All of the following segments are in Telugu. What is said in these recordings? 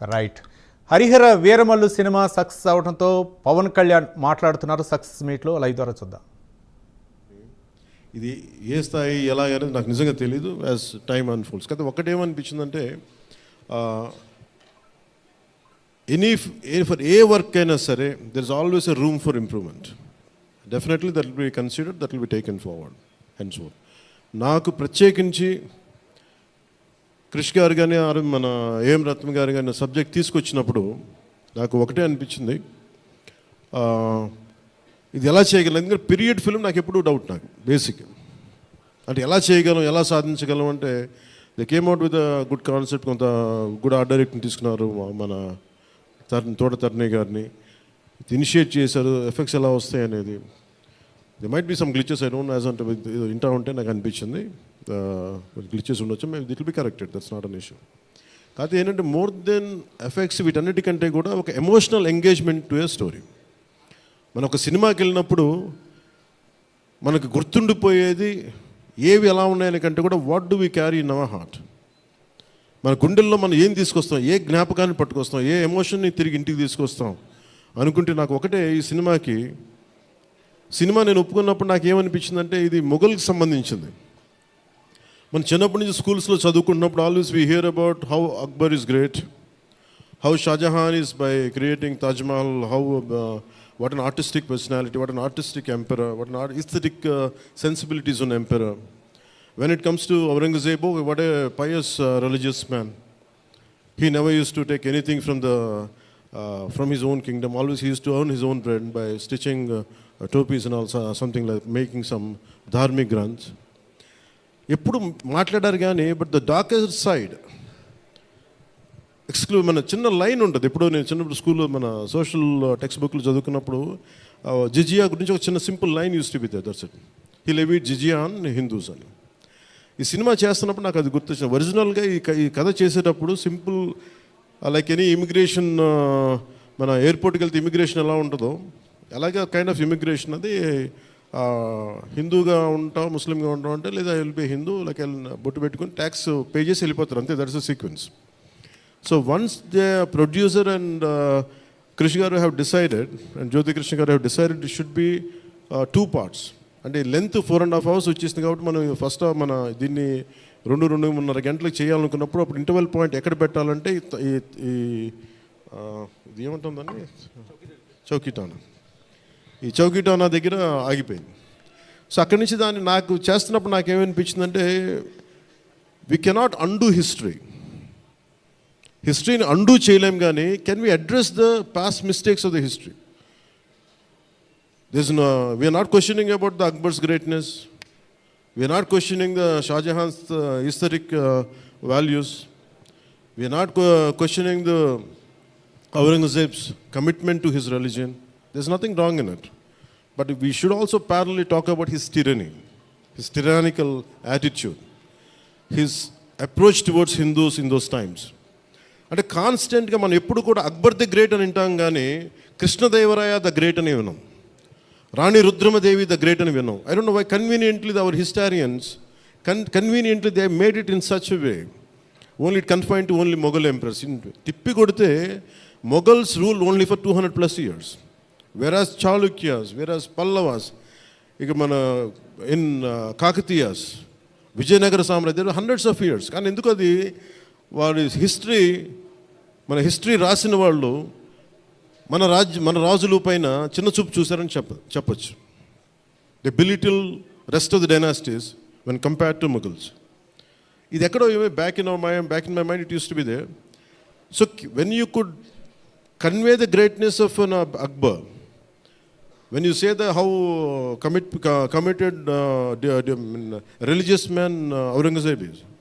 Right Harihara Veeramallu cinema success అవడంతో పవన్ కళ్యాణ్ మాట్లాడుతున్నారు సక్సెస్ మీట్లో లైవ్ ద్వారా చూద్దాం. ఇది ఏ స్థాయి ఎలా అనేది నాకు నిజంగా తెలియదు యాజ్ టైమ్ అన్ఫోల్డ్స్ కదా ఒకటేమనిపించిందంటే ఎనీ ఫర్ ఏ వర్క్ అయినా సరే there is always a room for improvement definitely that will be considered that will be taken forward hence for నాకు ప్రత్యేకించి కృష్ణ గారు కానీ మన ఏం రత్న గారు కానీ సబ్జెక్ట్ తీసుకొచ్చినప్పుడు నాకు ఒకటే అనిపించింది. ఇది ఎలా చేయగలం? ఎందుకంటే పీరియడ్ ఫిల్మ్ నాకు ఎప్పుడూ డౌట్ నాకు బేసిక్ అంటే ఎలా చేయగలం ఎలా సాధించగలం అంటే they came out with good concept కొంత గుడ్ ఆర్ట్ డైరెక్ట్ని తీసుకున్నారు మన తర్ తోట తరుణి గారిని. ఇనిషియేట్ చేశారు ఎఫెక్ట్స్ ఎలా వస్తాయి అనేది. They might be some glitches I don't as అంటే ఇంటా ఉంటే నాకు అనిపించింది. Uh, గ్లిచెస్ ఉండొచ్చు. మేము that be corrected that's not an issue కాకపోతే ఏంటంటే మోర్ దెన్ ఎఫెక్ట్స్ వీటన్నిటికంటే కూడా ఒక emotional engagement to a story మనం ఒక సినిమాకి వెళ్ళినప్పుడు మనకు గుర్తుండిపోయేది ఏవి ఎలా ఉన్నాయని కంటే కూడా what do we carry in our heart మన గుండెల్లో మనం ఏం తీసుకొస్తాం? ఏ జ్ఞాపకాన్ని పట్టుకొస్తాం? ఏ ఎమోషన్ని తిరిగి ఇంటికి తీసుకొస్తాం? అనుకుంటే నాకు ఒకటే ఈ సినిమాకి సినిమా నేను ఒప్పుకున్నప్పుడు నాకు ఏమనిపించిందంటే ఇది మొఘల్కి సంబంధించింది. మన చిన్నప్పటి నుంచి స్కూల్స్లో చదువుకున్నప్పుడు always we hear about how Akbar is great how Shah Jahan is by creating Taj Mahal how what an artistic personality what an artistic empire what an aesthetic sensibilities ఉన్న emperor when it comes to Aurangzeb what a pious religious man he never used to take anything from the uh, from his own kingdom always he used to earn his own bread by stitching uh, uh, topis and also something like making some dharmic grants. ఎప్పుడు మాట్లాడారు కానీ బట్ ద డార్కర్ సైడ్ ఎక్స్క్లూ మన చిన్న లైన్ ఉంటుంది. ఇప్పుడు నేను చిన్నప్పుడు స్కూల్లో మన సోషల్ టెక్స్ట్ బుక్లు చదువుకున్నప్పుడు జిజియా గురించి ఒక చిన్న simple line use to be that's it he levied Jizya on Hindus అని. ఈ సినిమా చేస్తున్నప్పుడు నాకు అది గుర్తొచ్చింది. ఒరిజినల్గా ఈ ఈ కథ చేసేటప్పుడు సింపుల్ లైక్ ఎనీ ఇమిగ్రేషన్ మన ఎయిర్పోర్ట్కి వెళ్తే ఇమిగ్రేషన్ ఎలా ఉంటుందో అలాగే కైండ్ ఆఫ్ ఇమిగ్రేషన్ అది హిందూగా ఉంటాం ముస్లింగా ఉంటాం అంటే లేదా వెళ్ళిపోయి హిందూ లైక్ బొట్టు పెట్టుకుని ట్యాక్స్ పే చేసి వెళ్ళిపోతారు. అంతే that's a sequence so once the producer and Krishi garu have decided and Jyothi Krishna garu have decided it should be two parts అంటే length four and half hours వచ్చేసింది కాబట్టి మనం ఫస్ట్ మన దీన్ని రెండు రెండున్నర గంటలకు చేయాలనుకున్నప్పుడు అప్పుడు ఇంటర్వెల్ పాయింట్ ఎక్కడ పెట్టాలంటే ఈ ఈ- ఇది ఏముంటుందండి? చౌకీటానా. ఈ చౌకీటానా దగ్గర ఆగిపోయింది. సో అక్కడి నుంచి దాన్ని నాకు చేస్తున్నప్పుడు నాకేమనిపించిందంటే వి కెనాట్ అండూ హిస్టరీ హిస్టరీని అండూ చేయలేం కానీ can we address the past mistakes of the history this no we're not questioning about the Akbar's greatness we're not questioning the Shah Jahan's historic values we're not questioning the Aurangzeb's commitment to his religion this nothing wrong in it but we should also parallelly talk about his tyranny his tyrannical attitude his approach towards Hindus in those times అంటే కాన్స్టెంట్గా మనం ఎప్పుడు కూడా అక్బర్ ది గ్రేట్ అని వింటాం కానీ కృష్ణదేవరాయ ద గ్రేట్ అని విన్నాం రాణి రుద్రమదేవి ద గ్రేట్ అని విన్నాం. I don't know why conveniently our historians కన్ conveniently they made it in such way only it confine to only Mughal empires తిప్పి కొడితే Mughals rule only for two hundred plus years whereas Chalukyas whereas Pallavas ఇక మన ఇన్ కాకతీయాస్ విజయనగర సామ్రాజ్యం హండ్రెడ్స్ ఆఫ్ ఇయర్స్ కానీ ఎందుకు అది వారి హిస్టరీ మన హిస్టరీ రాసిన వాళ్ళు మన రాజ్య మన రాజుల పైన చిన్న చూపు చూశారని చెప్ప చెప్పచ్చు. The belittle rest of the dynasties when compare to Mughals ఇది ఎక్కడో ఏమో back in my back in my mind it used to be they so when you could convey the greatness of an Akbar when you say the how uh, commit, co- committed uh, the,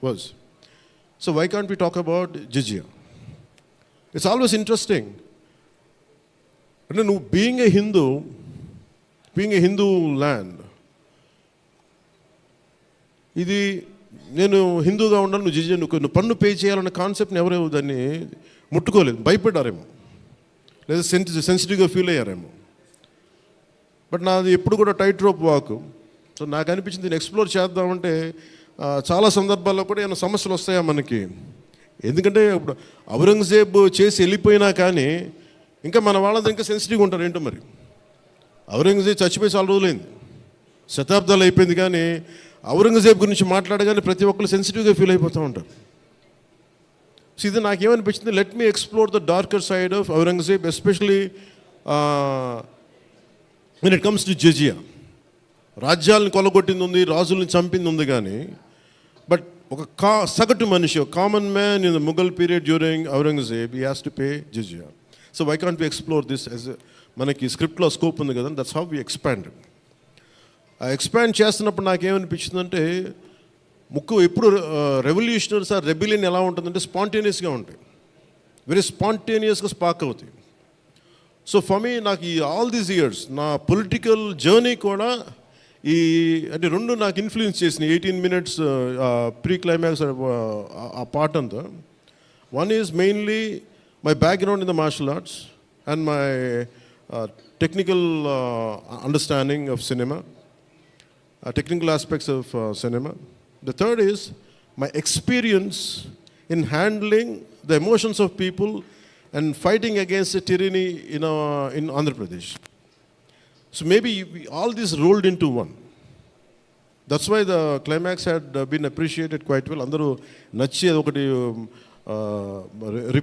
was so why can't be talk about Jizya it's always interesting we talk about Jizya? It's always interesting. అంటే నువ్వు being a Hindu being a Hindu land ఇది నేను హిందూగా ఉండను నువ్వు జిజియా నువ్వు నువ్వు పన్ను పే చేయాలన్న కాన్సెప్ట్ని ఎవరు దాన్ని ముట్టుకోలేదు భయపడ్డారేమో. లేదా సెన్సి సెన్సిటివ్గా ఫీల్ అయ్యారేమో. బట్ నాది ఎప్పుడు కూడా టైట్ రోప్ వాక్ సో నాకు అనిపించింది దీన్ని ఎక్స్ప్లోర్ చేద్దామంటే చాలా సందర్భాల్లో కూడా ఏమైనా సమస్యలు వస్తాయా మనకి? ఎందుకంటే ఇప్పుడు ఔరంగజేబ్ చేసి వెళ్ళిపోయినా కానీ ఇంకా మన వాళ్ళందరూ ఇంకా సెన్సిటివ్గా ఉంటారు ఏంటో మరి? ఔరంగజేబ్ చచ్చిపోయి చాలా రోజులైంది. శతాబ్దాలు అయిపోయింది కానీ ఔరంగజేబ్ గురించి మాట్లాడగానే ప్రతి ఒక్కరు సెన్సిటివ్గా ఫీల్ అయిపోతూ ఉంటారు. సో ఇది నాకేమనిపించింది? Let me explore the darker side of Aurangzeb especially when it comes to Jizya రాజ్యాలను కొలగొట్టింది ఉంది రాజుల్ని చంపింది ఉంది కానీ బట్ ఒక కా సగటు మనిషి common man in the Mughal period during Aurangzeb ఈ has to pay Jizya so why can't we explore this as మనకి స్క్రిప్ట్లో స్కోప్ ఉంది కదా దట్స్ హౌ వి ఎక్స్పాండ్ ఆ ఎక్స్పాండ్ చేస్తున్నప్పుడు నాకేమనిపించిందంటే ముక్కు ఎప్పుడు రెవల్యూషనరీస్ ఆ రెబిలియన్ ఎలా ఉంటుందంటే స్పాంటేనియస్గా ఉంటాయి. వెరీ స్పాంటేనియస్గా స్పార్క్ అవుతాయి. సో ఫర్ మీ నాకు ఈ ఆల్ దీస్ ఇయర్స్ నా పొలిటికల్ జర్నీ కూడా ఈ అంటే రెండు నాకు ఇన్ఫ్లుయెన్స్ చేసినాయి. ఎయిటీన్ మినిట్స్ ప్రీ క్లైమాక్స్ ఆ పార్ట్ అంతా one is mainly My background in the martial arts and my technical understanding of cinema uh, technical aspects of uh, cinema. The third is my experience in handling the emotions of people and fighting against the tyranny in, uh, in Andhra Pradesh. So maybe we, all this rolled into one. That's why the climax had uh, been appreciated quite well. అందరూ నచ్చి అది ఒకటి um, uh,